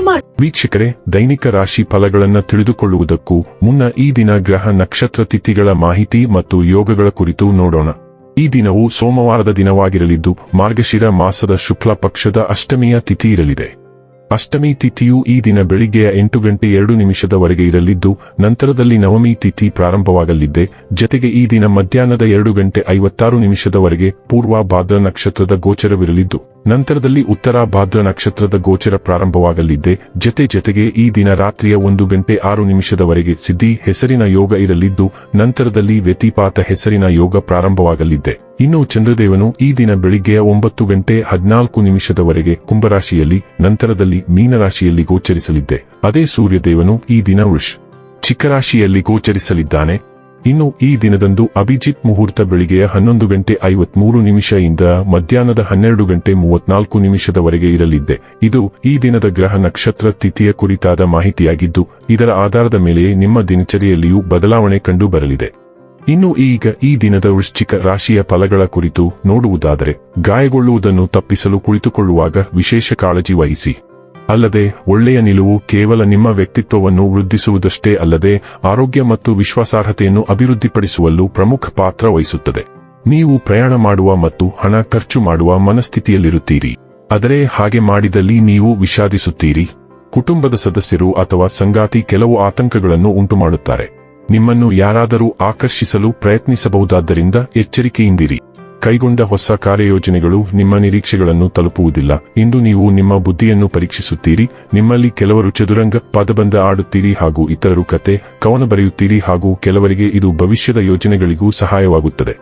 ಮಾಡಿ ವೀಕ್ಷಕರೇ, ದೈನಿಕ ರಾಶಿ ಫಲಗಳನ್ನು ತಿಳಿದುಕೊಳ್ಳುವುದಕ್ಕೂ ಮುನ್ನ ಈ ದಿನ ಗ್ರಹ ನಕ್ಷತ್ರ ತಿಥಿಗಳ ಮಾಹಿತಿ ಮತ್ತು ಯೋಗಗಳ ಕುರಿತು ನೋಡೋಣ. ಈ ದಿನವು ಸೋಮವಾರದ ದಿನವಾಗಿರಲಿದ್ದು, ಮಾರ್ಗಶಿರ ಮಾಸದ ಶುಕ್ಲ ಪಕ್ಷದ ಅಷ್ಟಮಿಯ ತಿಥಿ ಇರಲಿದೆ. ಅಷ್ಟಮಿ ತಿಥಿಯು ಈ ದಿನ ಬೆಳಿಗ್ಗೆಯ ಎಂಟು ಗಂಟೆ ಎರಡು ನಿಮಿಷದವರೆಗೆ ಇರಲಿದ್ದು, ನಂತರದಲ್ಲಿ ನವಮಿ ತಿಥಿ ಪ್ರಾರಂಭವಾಗಲಿದ್ದೆ ಜತೆಗೆ ಈ ದಿನ ಮಧ್ಯಾಹ್ನದ ಎರಡು ಗಂಟೆ ಐವತ್ತಾರು ನಿಮಿಷದವರೆಗೆ ಪೂರ್ವ ಭಾದ್ರ ನಕ್ಷತ್ರದ ಗೋಚರವಿರಲಿದ್ದು, ನಂತರದಲ್ಲಿ ಉತ್ತರ ಭಾದ್ರ ನಕ್ಷತ್ರದ ಗೋಚರ ಪ್ರಾರಂಭವಾಗಲಿದ್ದೆ ಜತೆ ಜತೆಗೆ ಈ ದಿನ ರಾತ್ರಿಯ ಒಂದು ಗಂಟೆ ಆರು ನಿಮಿಷದವರೆಗೆ ಸಿದ್ಧಿ ಹೆಸರಿನ ಯೋಗ ಇರಲಿದ್ದು, ನಂತರದಲ್ಲಿ ವ್ಯತಿಪಾತ ಹೆಸರಿನ ಯೋಗ ಪ್ರಾರಂಭವಾಗಲಿದ್ದೆ ಇನ್ನು ಚಂದ್ರದೇವನು ಈ ದಿನ ಬೆಳಿಗ್ಗೆಯ ಒಂಬತ್ತು ಗಂಟೆ ಹದಿನಾಲ್ಕು ನಿಮಿಷದವರೆಗೆ ಕುಂಭರಾಶಿಯಲ್ಲಿ, ನಂತರದಲ್ಲಿ ಮೀನರಾಶಿಯಲ್ಲಿ ಗೋಚರಿಸಲಿದ್ದೆ. ಅದೇ ಸೂರ್ಯದೇವನು ಈ ದಿನ ವೃಷ್ ಚಿಕ್ಕರಾಶಿಯಲ್ಲಿ ಗೋಚರಿಸಲಿದ್ದಾನೆ. ಇನ್ನು ಈ ದಿನದಂದು ಅಭಿಜಿತ್ ಮುಹೂರ್ತ ಬೆಳಿಗ್ಗೆಯ ಹನ್ನೊಂದು ಗಂಟೆ ಐವತ್ಮೂರು ನಿಮಿಷದಿಂದ ಮಧ್ಯಾಹ್ನದ ಹನ್ನೆರಡು ಗಂಟೆ ಮೂವತ್ನಾಲ್ಕು ನಿಮಿಷದವರೆಗೆ ಇರಲಿದ್ದೆ. ಇದು ಈ ದಿನದ ಗ್ರಹ ನಕ್ಷತ್ರ ತಿಥಿಯ ಕುರಿತಾದ ಮಾಹಿತಿಯಾಗಿದ್ದು, ಇದರ ಆಧಾರದ ಮೇಲೆ ನಿಮ್ಮ ದಿನಚರಿಯಲ್ಲಿಯೂ ಬದಲಾವಣೆ ಕಂಡು ಬರಲಿದೆ. ಇನ್ನು ಈಗ ಈ ದಿನದ ವೃಶ್ಚಿಕ ರಾಶಿಯ ಫಲಗಳ ಕುರಿತು ನೋಡುವುದಾದರೆ, ಗಾಯಗೊಳ್ಳುವುದನ್ನು ತಪ್ಪಿಸಲು ಕುಳಿತುಕೊಳ್ಳುವಾಗ ವಿಶೇಷ ಕಾಳಜಿ ವಹಿಸಿ. ಅಲ್ಲದೆ, ಒಳ್ಳೆಯ ನಿಲುವು ಕೇವಲ ನಿಮ್ಮ ವ್ಯಕ್ತಿತ್ವವನ್ನು ವೃದ್ಧಿಸುವುದಷ್ಟೇ ಅಲ್ಲದೆ, ಆರೋಗ್ಯ ಮತ್ತು ವಿಶ್ವಾಸಾರ್ಹತೆಯನ್ನು ಅಭಿವೃದ್ಧಿಪಡಿಸುವಲ್ಲೂ ಪ್ರಮುಖ ಪಾತ್ರ ವಹಿಸುತ್ತದೆ. ನೀವು ಪ್ರಯಾಣ ಮಾಡುವ ಮತ್ತು ಹಣ ಖರ್ಚು ಮಾಡುವ ಮನಸ್ಥಿತಿಯಲ್ಲಿರುತ್ತೀರಿ. ಆದರೆ ಹಾಗೆ ಮಾಡಿದಲ್ಲಿ ನೀವು ವಿಷಾದಿಸುತ್ತೀರಿ. ಕುಟುಂಬದ ಸದಸ್ಯರು ಅಥವಾ ಸಂಗಾತಿ ಕೆಲವು ಆತಂಕಗಳನ್ನು ಉಂಟುಮಾಡುತ್ತಾರೆ. ನಿಮ್ಮನ್ನು ಯಾರಾದರೂ ಆಕರ್ಷಿಸಲು ಪ್ರಯತ್ನಿಸಬಹುದಾದ್ದರಿಂದ ಎಚ್ಚರಿಕೆಯಿಂದಿರಿ. ಕೈಗೊಂಡ ಹೊಸ ಕಾರ್ಯಯೋಜನೆಗಳು ನಿಮ್ಮ ನಿರೀಕ್ಷೆಗಳನ್ನು ತಲುಪುವುದಿಲ್ಲ. ಇಂದು ನೀವು ನಿಮ್ಮ ಬುದ್ಧಿಯನ್ನು ಪರೀಕ್ಷಿಸುತ್ತೀರಿ. ನಿಮ್ಮಲ್ಲಿ ಕೆಲವರು ಚದುರಂಗ, ಪದಬಂಧ ಆಡುತ್ತೀರಿ ಹಾಗೂ ಇತರರು ಕತೆ, ಕವನ ಬರೆಯುತ್ತೀರಿ ಹಾಗೂ ಕೆಲವರಿಗೆ ಇದು ಭವಿಷ್ಯದ ಯೋಜನೆಗಳಿಗೂ ಸಹಾಯವಾಗುತ್ತದೆ.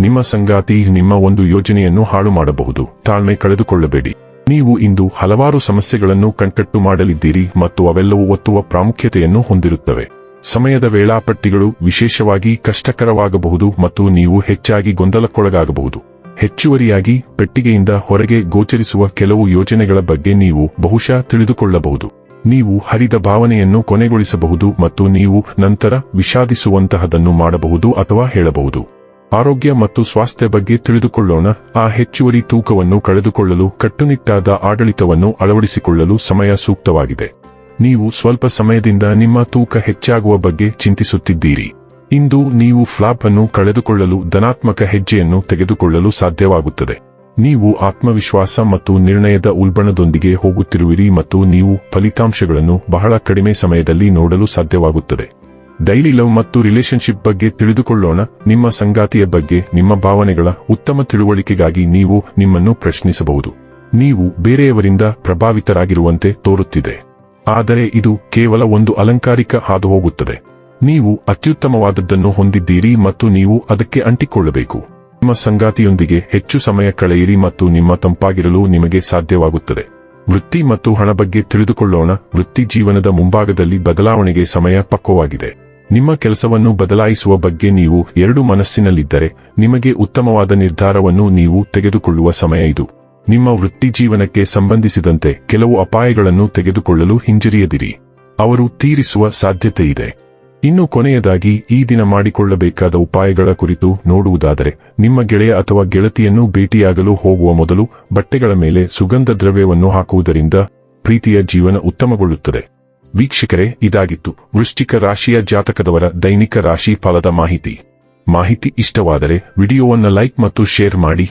ನಿಮ್ಮ ಸಂಗಾತಿ ನಿಮ್ಮ ಒಂದು ಯೋಜನೆಯನ್ನು ಹಾಳು ಮಾಡಬಹುದು. ತಾಳ್ಮೆ ಕಳೆದುಕೊಳ್ಳಬೇಡಿ. ನೀವು ಇಂದು ಹಲವಾರು ಸಮಸ್ಯೆಗಳನ್ನು ಕಣ್ಕಟ್ಟು ಮಾಡಲಿದ್ದೀರಿ ಮತ್ತು ಅವೆಲ್ಲವೂ ಒತ್ತುವ ಪ್ರಾಮುಖ್ಯತೆಯನ್ನು ಹೊಂದಿರುತ್ತವೆ. ಸಮಯದ ವೇಳಾಪಟ್ಟಿಗಳು ವಿಶೇಷವಾಗಿ ಕಷ್ಟಕರವಾಗಬಹುದು ಮತ್ತು ನೀವು ಹೆಚ್ಚಾಗಿ ಗೊಂದಲಕ್ಕೊಳಗಾಗಬಹುದು. ಹೆಚ್ಚುವರಿಯಾಗಿ ಪೆಟ್ಟಿಗೆಯಿಂದ ಹೊರಗೆ ಗೋಚರಿಸುವ ಕೆಲವು ಯೋಜನೆಗಳ ಬಗ್ಗೆ ನೀವು ಬಹುಶಃ ತಿಳಿದುಕೊಳ್ಳಬಹುದು. ನೀವು ಹರಿದ ಭಾವನೆಯನ್ನು ಕೊನೆಗೊಳಿಸಬಹುದು ಮತ್ತು ನೀವು ನಂತರ ವಿಷಾದಿಸುವಂತಹದನ್ನು ಮಾಡಬಹುದು ಅಥವಾ ಹೇಳಬಹುದು. ಆರೋಗ್ಯ ಮತ್ತು ಸ್ವಾಸ್ಥ್ಯ ಬಗ್ಗೆ ತಿಳಿದುಕೊಳ್ಳೋಣ. ಆ ಹೆಚ್ಚುವರಿ ತೂಕವನ್ನು ಕಳೆದುಕೊಳ್ಳಲು ಕಟ್ಟುನಿಟ್ಟಾದ ಆಡಳಿತವನ್ನು ಅಳವಡಿಸಿಕೊಳ್ಳಲು ಸಮಯ ಸೂಕ್ತವಾಗಿದೆ. ನೀವು ಸ್ವಲ್ಪ ಸಮಯದಿಂದ ನಿಮ್ಮ ತೂಕ ಹೆಚ್ಚಾಗುವ ಬಗ್ಗೆ ಚಿಂತಿಸುತ್ತಿದ್ದೀರಿ. ಇಂದು ನೀವು ಫ್ಲಾಪ್ ಅನ್ನು ಕಳೆದುಕೊಳ್ಳಲು ಧನಾತ್ಮಕ ಹೆಜ್ಜೆಯನ್ನು ತೆಗೆದುಕೊಳ್ಳಲು ಸಾಧ್ಯವಾಗುತ್ತದೆ. ನೀವು ಆತ್ಮವಿಶ್ವಾಸ ಮತ್ತು ನಿರ್ಣಯದ ಉಲ್ಬಣದೊಂದಿಗೆ ಹೋಗುತ್ತಿರುವಿರಿ ಮತ್ತು ನೀವು ಫಲಿತಾಂಶಗಳನ್ನು ಬಹಳ ಕಡಿಮೆ ಸಮಯದಲ್ಲಿ ನೋಡಲು ಸಾಧ್ಯವಾಗುತ್ತದೆ. ಡೈಲಿ ಲವ್ ಮತ್ತು ರಿಲೇಶನ್ಶಿಪ್ ಬಗ್ಗೆ ತಿಳಿದುಕೊಳ್ಳೋಣ. ನಿಮ್ಮ ಸಂಗಾತಿಯ ಬಗ್ಗೆ, ನಿಮ್ಮ ಭಾವನೆಗಳ ಉತ್ತಮ ತಿಳುವಳಿಕೆಗಾಗಿ ನೀವು ನಿಮ್ಮನ್ನು ಪ್ರಶ್ನಿಸಬಹುದು. ನೀವು ಬೇರೆಯವರಿಂದ ಪ್ರಭಾವಿತರಾಗಿರುವಂತೆ ತೋರುತ್ತಿದೆ. ಆದರೆ ಇದು ಕೇವಲ ಒಂದು ಅಲಂಕಾರಿಕ ಹಾದುಹೋಗುತ್ತದೆ. ನೀವು ಅತ್ಯುತ್ತಮವಾದದ್ದನ್ನು ಹೊಂದಿದ್ದೀರಿ ಮತ್ತು ನೀವು ಅದಕ್ಕೆ ಅಂಟಿಕೊಳ್ಳಬೇಕು. ನಿಮ್ಮ ಸಂಗಾತಿಯೊಂದಿಗೆ ಹೆಚ್ಚು ಸಮಯ ಕಳೆಯಿರಿ ಮತ್ತು ನಿಮ್ಮ ತಂಪಾಗಿರಲು ನಿಮಗೆ ಸಾಧ್ಯವಾಗುತ್ತದೆ. ವೃತ್ತಿ ಮತ್ತು ಹಣ ಬಗ್ಗೆ ತಿಳಿದುಕೊಳ್ಳೋಣ. ವೃತ್ತಿ ಜೀವನದ ಮುಂಭಾಗದಲ್ಲಿ ಬದಲಾವಣೆಗೆ ಸಮಯ ಪಕ್ವವಾಗಿದೆ. ನಿಮ್ಮ ಕೆಲಸವನ್ನು ಬದಲಾಯಿಸುವ ಬಗ್ಗೆ ನೀವು ಎರಡು ಮನಸ್ಸಿನಲ್ಲಿದ್ದರೆ, ನಿಮಗೆ ಉತ್ತಮವಾದ ನಿರ್ಧಾರವನ್ನು ನೀವು ತೆಗೆದುಕೊಳ್ಳುವ ಸಮಯ ಇದು. ನಿಮ್ಮ ವೃತ್ತಿ ಜೀವನಕ್ಕೆ ಸಂಬಂಧಿಸಿದಂತೆ ಕೆಲವು ಅಪಾಯಗಳನ್ನು ತೆಗೆದುಕೊಳ್ಳಲು ಹಿಂಜರಿಯದಿರಿ. ಅವರು ತೀರಿಸುವ ಸಾಧ್ಯತೆ ಇದೆ ಇನ್ನು ಕೊನೆಯದಾಗಿ, ಈ ದಿನ ಮಾಡಿಕೊಳ್ಳಬೇಕಾದ ಉಪಾಯಗಳ ಕುರಿತು ನೋಡುವುದಾದರೆ, ನಿಮ್ಮ ಗೆಳೆಯ ಅಥವಾ ಗೆಳತಿಯನ್ನು ಭೇಟಿಯಾಗಲು ಹೋಗುವ ಮೊದಲು ಬಟ್ಟೆಗಳ ಮೇಲೆ ಸುಗಂಧ ದ್ರವ್ಯವನ್ನು ಹಾಕುವುದರಿಂದ ಪ್ರೀತಿಯ ಜೀವನ ಉತ್ತಮಗೊಳ್ಳುತ್ತದೆ. ವೀಕ್ಷಕರೇ, ಇದಾಗಿತ್ತು ವೃಶ್ಚಿಕ ರಾಶಿಯ ಜಾತಕದವರ ದೈನಿಕ ರಾಶಿ ಫಲದ ಮಾಹಿತಿ. ಮಾಹಿತಿ ಇಷ್ಟವಾದರೆ ವಿಡಿಯೋವನ್ನು ಲೈಕ್ ಮತ್ತು ಶೇರ್ ಮಾಡಿ.